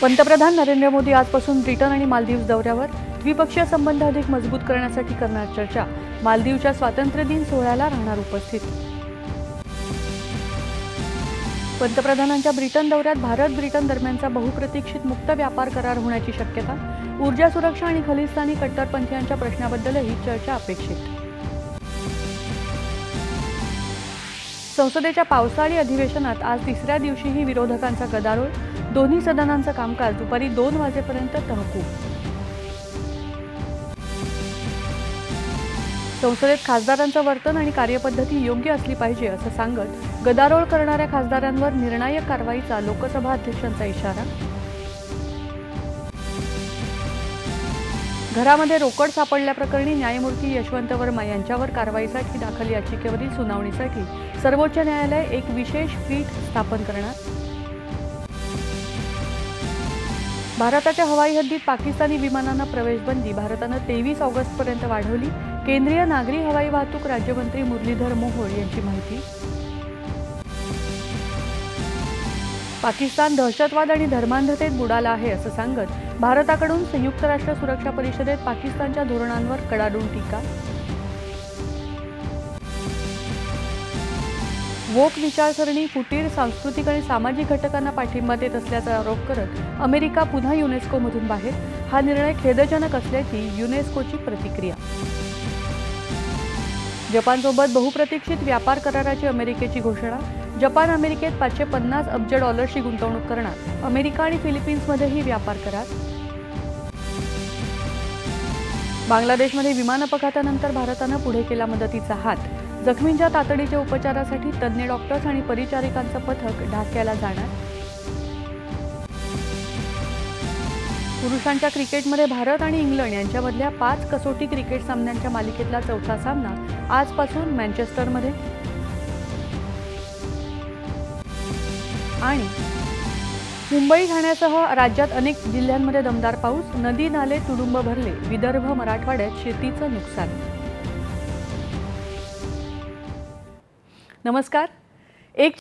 पंतप्रधान नरेंद्र मोदी आजपासून ब्रिटन आणि मालदीव दौऱ्यावर द्विपक्षीय संबंध अधिक मजबूत करण्यासाठी करणार चर्चा. मालदीवच्या स्वातंत्र्य दिन सोहळ्याला राहणार उपस्थित. पंतप्रधानांच्या ब्रिटन दौऱ्यात भारत ब्रिटन दरम्यानचा बहुप्रतीक्षित मुक्त व्यापार करार होण्याची शक्यता ऊर्जा सुरक्षा आणि खलिस्तानी कट्टरपंथीयांच्या प्रश्नाबद्दलही चर्चा अपेक्षित. संसदेच्या पावसाळी अधिवेशनात आज तिसऱ्या दिवशीही विरोधकांचा गदारोळ दोन्ही सदनांचं कामकाज दुपारी दोन वाजेपर्यंत तहकूब. संसदेत खासदारांचं वर्तन आणि कार्यपद्धती योग्य असली पाहिजे असं सांगत गदारोळ करणाऱ्या खासदारांवर निर्णायक कारवाईचा लोकसभा अध्यक्षांचा इशारा. घरामध्ये रोकड सापडल्याप्रकरणी न्यायमूर्ती यशवंत वर्मा यांच्यावर कारवाईसाठी दाखल याचिकेवरील सुनावणीसाठी सर्वोच्च न्यायालय एक विशेष पीठ स्थापन करणार. भारताच्या हवाई हद्दीत पाकिस्तानी विमानांना प्रवेशबंदी भारतानं तेवीस ऑगस्टपर्यंत वाढवली. केंद्रीय नागरी हवाई वाहतूक राज्यमंत्री मुरलीधर मोहोळ यांची माहिती. पाकिस्तान दहशतवाद आणि धर्मांधतेत बुडाला आहे असं सांगत भारताकडून संयुक्त राष्ट्र सुरक्षा परिषदेत पाकिस्तानच्या धोरणांवर कडाडून टीका. वोक विचारसरणी फुटीर सांस्कृतिक आणि सामाजिक घटकांना पाठिंबा देत असल्याचा आरोप करत अमेरिका पुन्हा युनेस्कोमधून बाहेर. हा निर्णय खेदजनक असल्याची युनेस्कोची प्रतिक्रिया. जपानसोबत बहुप्रतीक्षित व्यापार कराराची अमेरिकेची घोषणा. जपान अमेरिकेत पाचशे पन्नास अब्ज डॉलर्सची गुंतवणूक करणार. अमेरिका आणि फिलिपिन्समध्येही व्यापार करार. बांगलादेशमध्ये विमान अपघातानंतर भारतानं पुढे केला मदतीचा हात. जखमींच्या तातडीच्या उपचारासाठी तज्ज्ञ डॉक्टर्स आणि परिचारिकांचं पथक ढाक्याला जाणार. पुरुषांच्या क्रिकेटमध्ये भारत आणि इंग्लंड यांच्यामधल्या पाच कसोटी क्रिकेट सामन्यांच्या मालिकेतला चौथा सामना आजपासून मँचेस्टरमध्ये. आणि मुंबई ठाण्यासह राज्यात अनेक जिल्ह्यांमध्ये दमदार पाऊस नदी नाले तुडुंब भरले विदर्भ मराठवाड्यात शेतीचं नुकसान नमस्कार. एक